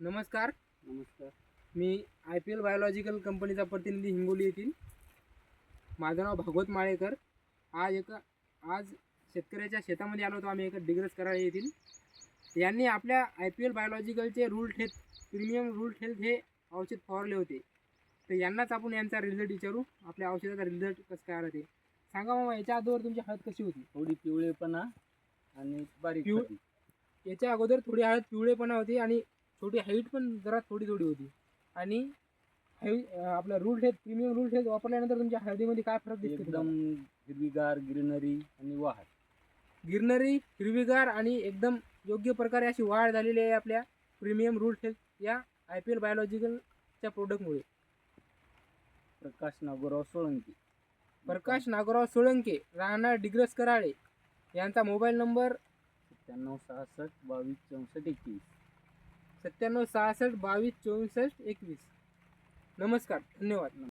नमस्कार. नमस्कार. मी आय पी एल बायोलॉजिकल कंपनीचा प्रतिनिधी हिंगोली येथील. माझं नाव भागवत माळेकर. आज एका आज शेतकऱ्याच्या शेतामध्ये आलो होतो. आम्ही एका डिग्रस कराळे येथील यांनी आपल्या I P L बायोलॉजिकलचे rule health premium rule health हे औषध फवारले होते. तर यांनाच आपण यांचा रिझल्ट विचारू. आपल्या औषधाचा रिझल्ट कसं काय आला ते. सांगा मामा याच्या अगोदर तुमची हळद कशी होती? थोडी पिवळेपणा आणि बारीक. याच्या अगोदर थोडी हळद पिवळेपणा होती आणि छोटी हाईट पण जरा थोडी थोडी होती. आणि हाई आपला rule health premium rule health वापरल्यानंतर तुमच्या हळदीमध्ये काय फरक दिसतो एकदम हिरवीगार ग्रीनरी आणि वाढ गिरनरी हिरवीगार आणि एकदम योग्य प्रकारे अशी वाढ झालेली आहे आपल्या प्रीमियम रूल हेल्थ या आय पी एल बायोलॉजिकलच्या प्रोडक्टमुळे प्रकाश नागोराव सोळंकी. प्रकाश नागोराव सोळंके राहणार डिग्रस कराळे यांचा मोबाईल नंबर सत्त्याण्णव सहासष्ट बावीस चौसष्ट एकवीस. सत्त्याण्णव सहासष्ट बावीस चौसष्ट एकवीस. नमस्कार धन्यवाद.